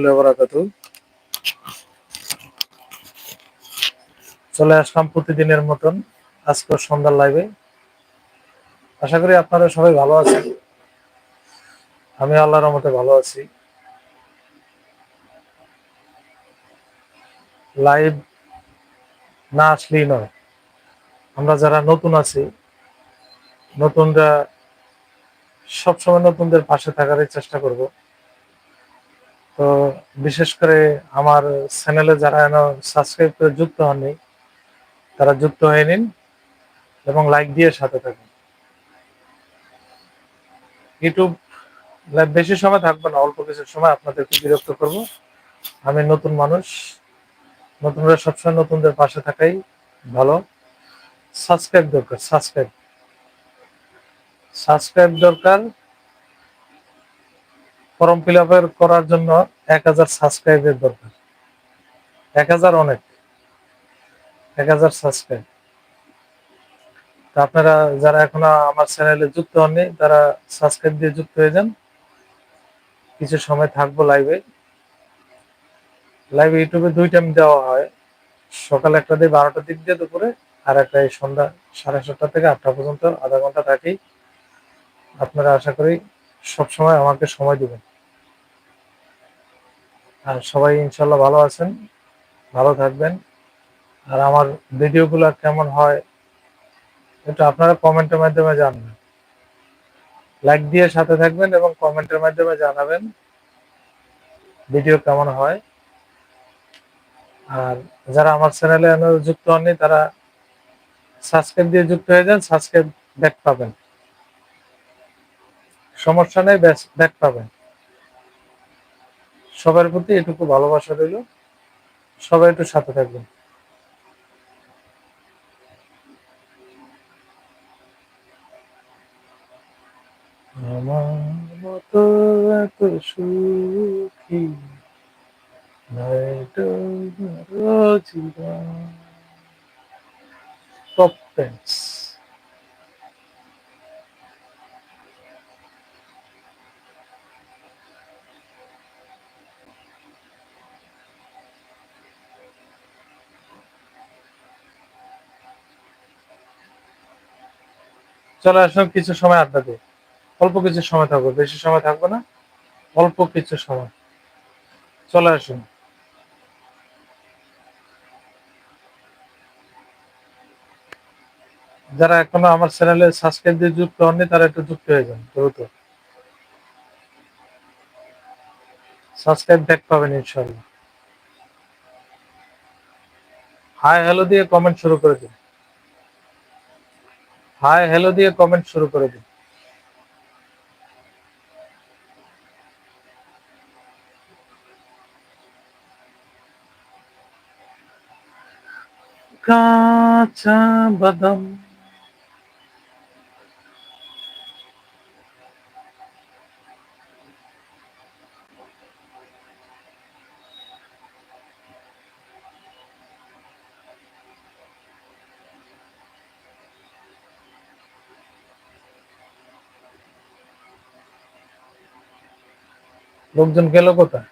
রহমতুল্লাহ বরাকাতু চলে আসলাম প্রতিদিনের মতন আজকে সন্ধ্যার লাইভে আশা করি আপনারা সবাই ভালো আছেন। আমি আল্লাহর রহমতে ভালো আছি। লাইভ না আসলেই নয়। আমরা যারা নতুন আছি, নতুনরা সবসময় নতুনদের পাশে থাকারই চেষ্টা করব। তো বিশেষ করে আমার চ্যানেলে যারা সাবস্ক্রাইব করে যুক্ত হননি, তারা যুক্ত হয়ে নিন এবং লাইক দিয়ে সাথে থাকুন। ইউটিউব বেশি সময় থাকবে না, অল্প কিছু সময় আপনাদেরকে বিরক্ত করব। আমি নতুন মানুষ, নতুনরা সবসময় নতুনদের পাশে থাকাই ভালো। সাবস্ক্রাইব দরকার সাবস্ক্রাইব সাবস্ক্রাইব দরকার ফর্ম ফিল করার জন্য এক হাজার সাবস্ক্রাইবের দরকার। এক হাজার অনেক। এক হাজার সাবস্ক্রাইব আপনারা যারা এখনও আমার চ্যানেলে যুক্ত হননি, তারা সাবস্ক্রাইব দিয়ে যুক্ত হয়ে যান। কিছু সময় থাকব লাইভে লাইভে ইউটিউবে দুই টাইম দেওয়া হয়। সকাল একটা দিয়ে বারোটার দিক দিয়ে দুপুরে, আর একটা এই সন্ধ্যা সাড়ে সাতটা থেকে আটটা পর্যন্ত, আধা ঘণ্টা থাকি। আপনারা আশা করি সবসময় আমাকে সময় দিবেন। সবাই ইনশাল্লাহ ভালো আছেন, ভালো থাকবেন। আর আমার ভিডিওগুলো কেমন হয় এটা আপনারা কমেন্টের মাধ্যমে জানবেন। লাইক দিয়ে সাথে থাকবেন এবং কমেন্টের মাধ্যমে জানাবেন ভিডিও কেমন হয়। আর যারা আমার চ্যানেলে যুক্ত হননি, তারা সাবস্ক্রাইব দিয়ে যুক্ত হয়ে যান, সাবস্ক্রাইব ব্যাক পাবেন। সমস্যা নেই ব্যাক পাবেন। সবার প্রতি এটুকু ভালোবাসা রইল। সবাই একটু সাথে থাকবেন। আমার মতো সুখী টপ চলে আসলাম কিছু সময় আড্ডা দিয়ে। অল্প কিছু সময় থাকব, বেশি সময় থাকব না, অল্প কিছু সময়। চলে আসুন। যারা এখনও আমার চ্যানেলে সাবস্ক্রাইব দিয়ে যুক্ত হননি, তারা একটু যুক্ত হয়ে যান, দ্রুত। সাবস্ক্রাইব ব্যাক পাবেন ইনশাল্লাহ হাই হ্যালো দিয়ে কমেন্ট শুরু করে দিন। হাই হ্যালো দিয়ে কমেন্ট শুরু করে দিন। কাঁচা বাদাম। লোকজন গেল কোথায়?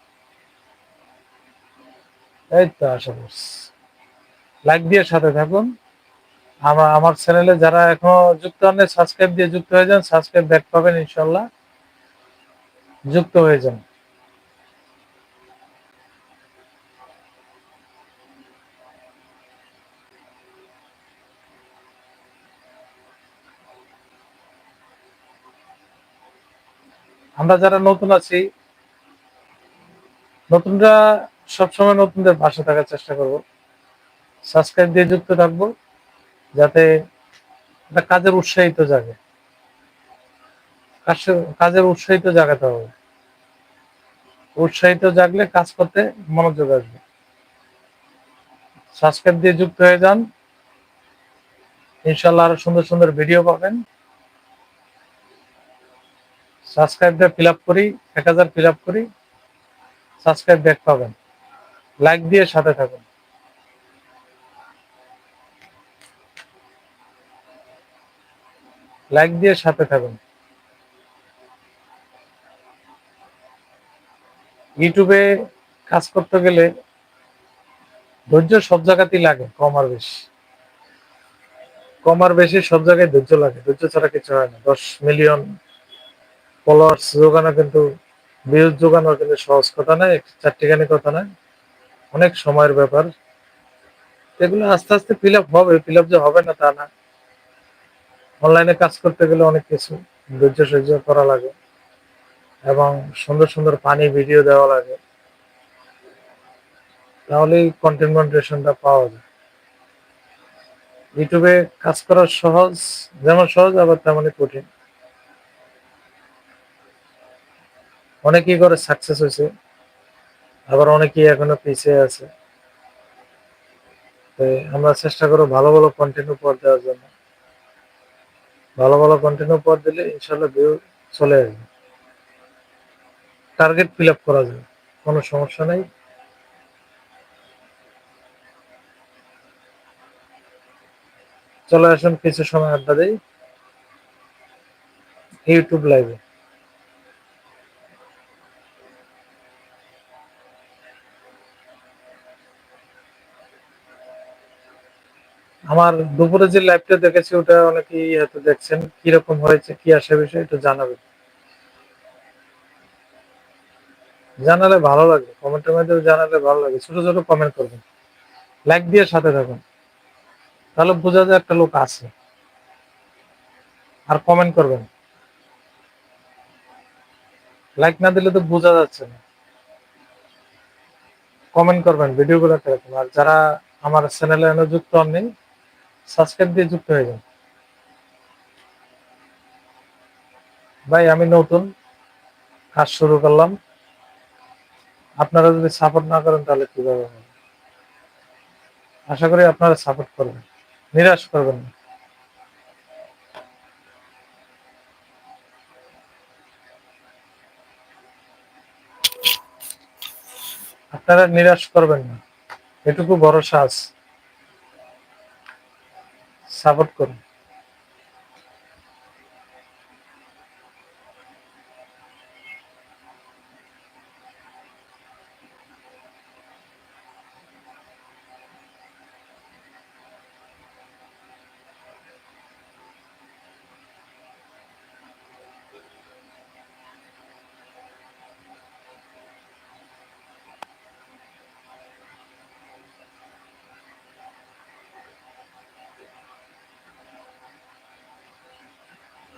এই তো আশা করছি। লাইক দিয়ে সাথে থাকুন। আমার আমার চ্যানেলে যারা এখনও যুক্ত হন সাবস্ক্রাইব দিয়ে যুক্ত হয়ে যান। সাবস্ক্রাইব ব্যাক পাবেন ইনশাল্লাহ। যুক্ত হয়ে যান। আমরা যারা নতুন আছি নতুনরা সবসময় নতুনদের পাশে থাকার চেষ্টা করব। সাবস্ক্রাইব দিয়ে যুক্ত থাকব, যাতে একটা কাজের উৎসাহিত জাগে। কাজের উৎসাহিত জাগাতে হবে। উৎসাহিত জাগলে কাজ করতে মনোযোগ আসবে। সাবস্ক্রাইব দিয়ে যুক্ত হয়ে যান। ইনশাল্লাহ আরও সুন্দর সুন্দর ভিডিও পাবেন। সাবস্ক্রাইবটা ফিল আপ করি, এক হাজার ফিল আপ করি। সাবস্ক্রাইব ব্যাক পাবেন। লাইক দিয়ে সাথে থাকুন। লাইক দিয়ে সাথে থাকুন। ইউটিউবে কাজ করতে গেলে ধৈর্য সব জায়গাতেই লাগে, কম আর বেশি। কম আর বেশি সব জায়গায় ধৈর্য লাগে। ধৈর্য ছাড়া কিছু হয় না। দশ মিলিয়ন ফলোয়ার্স যোগানো কিন্তু ভিউজ যোগানো কিন্তু সহজ কথা নয়, চারটিখানি কথা নয়, অনেক সময়ের ব্যাপার। এগুলো আস্তে আস্তে ফিল আপ হবে ফিল আপ যে হবে না তা না। অনলাইনে কাজ করতে গেলে অনেক কিছু ধৈর্য সহ্য করা লাগে এবং সুন্দর সুন্দর পানি ভিডিও দেওয়া লাগে। তাহলেই কন্টেন্ট মনিটেশনটা পাওয়া যায়। ইউটিউবে কাজ করা সহজ, যেমন সহজ আবার তেমনই কঠিন। অনেকেই করে সাকসেস হয়েছে, আবার অনেকেই এখনও পিছিয়ে আছে। আমরা চেষ্টা করব ভালো ভালো কন্টেন্ট উপর দেওয়ার জন্য। ভালো ভালো কন্টেন্ট উপর দিলে ইনশাল্লাহ ভিউ চলে আসবে। টার্গেট ফিল আপ করা যায় কোনো সমস্যা নেই। চলে আসুন কিছু সময় আড্ডা দেই। ইউটিউব লাইভে আমার দুপুরে যে লাইভটা দেখেছি, ওটা অনেকেই হয়তো দেখছেন। কীরকম হয়েছে, কি আসে বিষয় একটু জানাবেন জানালে ভালো লাগে কমেন্টের মধ্যে জানালে ভালো লাগে ছোট ছোট কমেন্ট করবেন। লাইক দিয়ে সাথে থাকুন। তাহলে বোঝা যায় একটা লোক আছে। আর কমেন্ট করবেন। লাইক না দিলে তো বোঝা যাচ্ছে না। কমেন্ট করবেন ভিডিওগুলো কীরকম। আর যারা আমার চ্যানেলে যুক্ত হননি সাবস্ক্রাইব দিয়ে যুক্ত হয়ে যান। ভাই, আমি নতুন কাজ শুরু করলাম। আপনারা যদি সাপোর্ট না করেন, তাহলে কীভাবে আশা করি আপনারা সাপোর্ট করবেন। নিরাশ করবেন না। আপনারা নিরাশ করবেন না। এটুকু ভরসা আছে। সাপোর্ট করুন।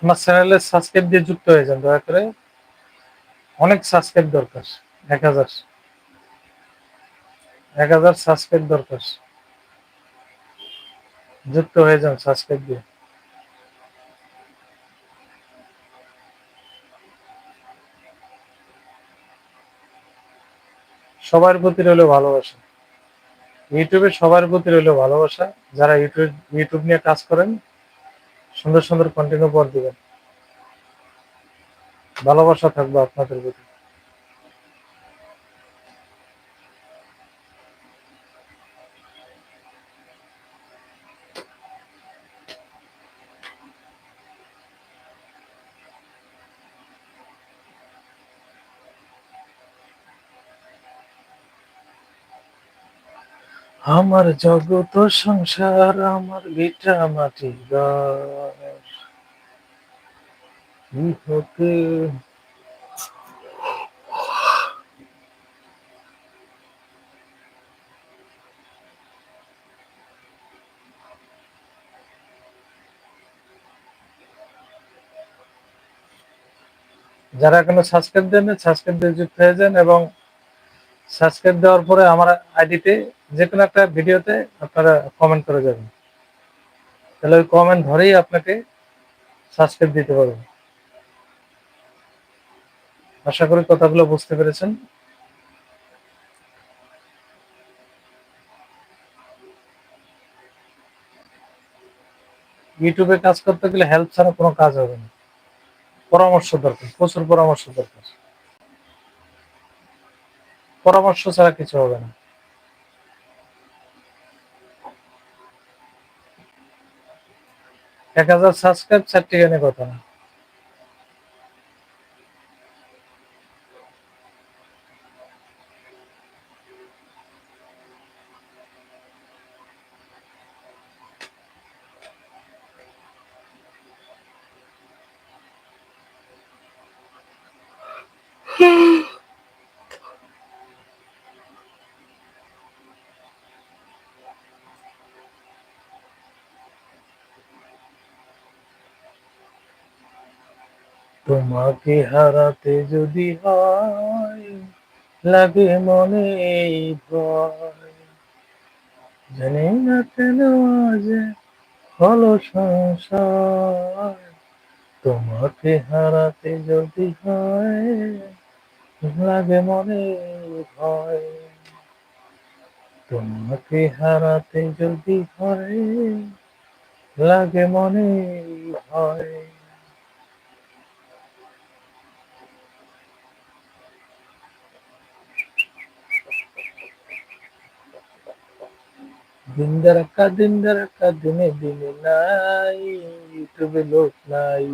আমার চ্যানেলে সাবস্ক্রাইব দিয়ে যুক্ত হয়ে যান, দয়া করে। অনেক সাবস্ক্রাইব দরকার, এক হাজার। এক হাজার সাবস্ক্রাইব দরকার। যুক্ত হয়ে যান সাবস্ক্রাইব দিয়ে। সবার প্রতি রইল ভালোবাসা। ইউটিউবে সবার প্রতি রইল ভালোবাসা। যারা ইউটিউব ইউটিউব নিয়ে কাজ করেন সুন্দর সুন্দর কন্টিনিউ পর দিবেন। ভালোবাসা থাকবে আপনাদের প্রতি। আমার জগত সংসার, আমার ভিটা মাটি ঘর যারা এখনও সাবস্ক্রাইব দেন সাবস্ক্রাইব দিয়ে যুক্ত হয়ে যান এবং সাবস্ক্রাইব দেওয়ার পরে আমার আইডিতে যে কোনো একটা ভিডিওতে আপনারা কমেন্ট করে যাবেন। তাহলে ওই কমেন্ট ধরেই আপনাকে সাবস্ক্রাইব দিতে পারবেন আশা করি কথাগুলো বুঝতে পেরেছেন। ইউটিউবে কাজ করতে গেলে হেল্প ছাড়া কোনো কাজ হবে না। পরামর্শ দরকার, প্রচুর পরামর্শ দরকার। পরামর্শ ছাড়া কিছু হবে না। এক হাজার সাবস্ক্রাইব চারটি কথা না। তোমাকে হারাতে যদি হয়, লাগে মনে এই ভয়। জানি না কেন আজ হলো সংসার। তোমাকে হারাতে যদি হয়, লাগে মনে ভয়। তোমাকে হারাতে যদি হয়, লাগে মনে ভয়। দিন দারাক্কা দিন দারাক্কা দিনে দিনে নাই ইউটিউবে লোক নাই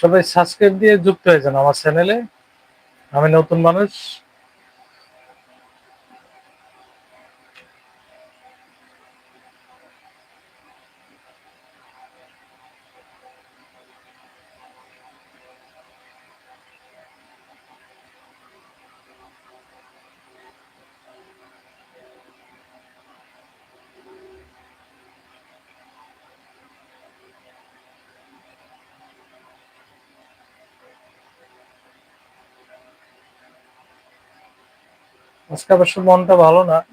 সবাই সাবস্ক্রাইব দিয়ে যুক্ত হয়ে যান আমার চ্যানেলে আমি নতুন মানুষ। আজকে অবশ্য মনটা ভালো না,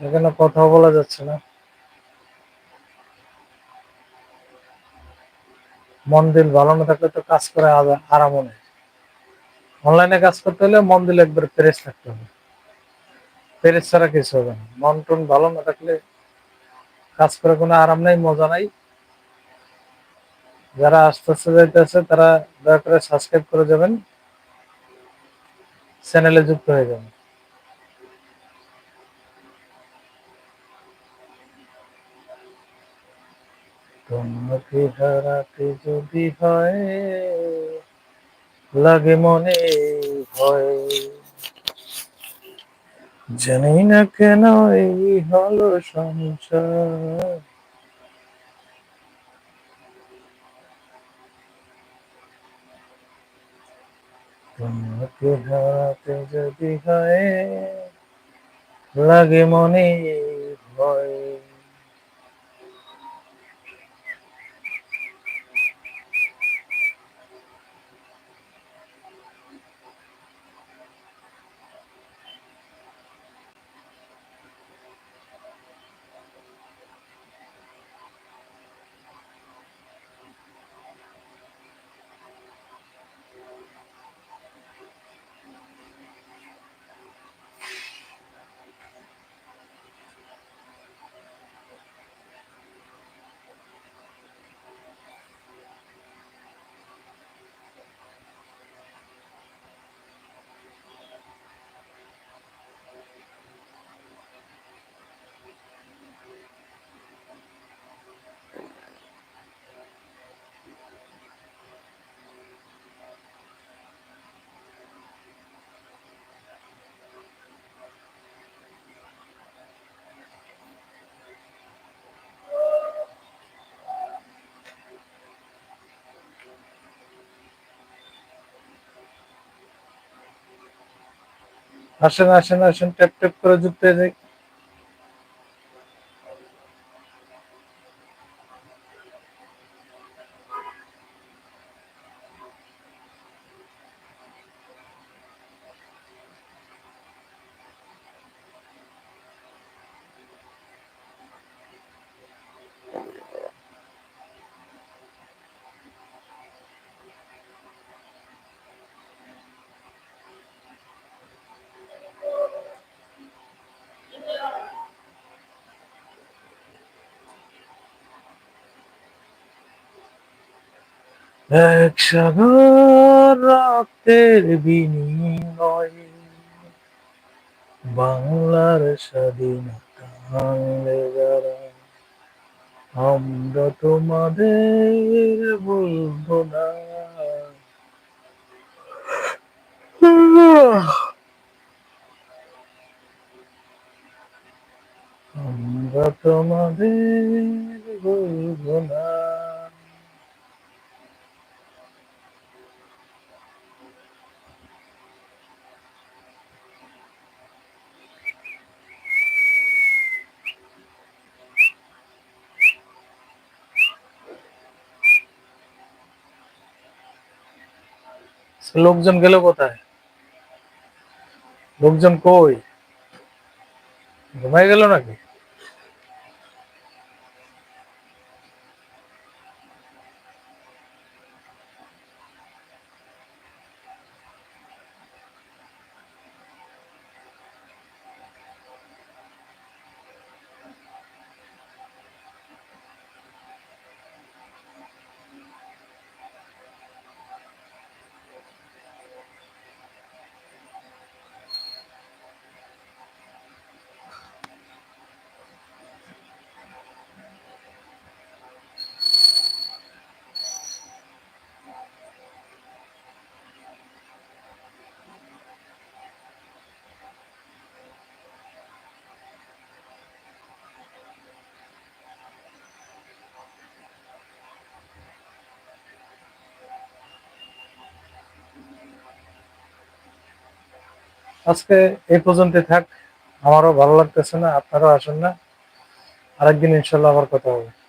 এখানে কথা বলা যাচ্ছে না। মন দিল ভালো না থাকলে তো কাজ করে আ- আরামও নেই। অনলাইনে কাজ করতে হলে মন দিল একবার ফ্রেশ থাকতে হবে। ফ্রেশ ছাড়া কিছু হবে না। মন টন ভালো না থাকলে কাজ করে কোনো আরাম নাই, মজা নাই। যারা আস্তে আস্তে যাইতে আছে তারা দয়া করে সাবস্ক্রাইব করে যাবেন। চ্যানেলে যুক্ত হয়ে যাবেন তোমাকে হারাতে যদি হয়, লাগে মনে ভয়। জানি না কেন এই হলো সংসার। তোমাকে হারাতে যদি হয় লাগে মনে ভয়। আসেন আসেন আসেন ট্যাপ ট্যাপ করে যুক্ত হয়ে যাই। এক সাগর রক্তের বিনিময়ে বাংলার স্বাধীনতা আমরা তোমাদের বলব না। আমরা তোমাদের বলব না। লোকজন গেল কোথায়? লোকজন কই? ঘুমাই গেল নাকি? আজকে এই পর্যন্ত থাক। আমারও ভালো লাগতেছে না, আপনারাও আসেন না। আরেকদিন ইনশাল্লাহ আবার কথা হবে।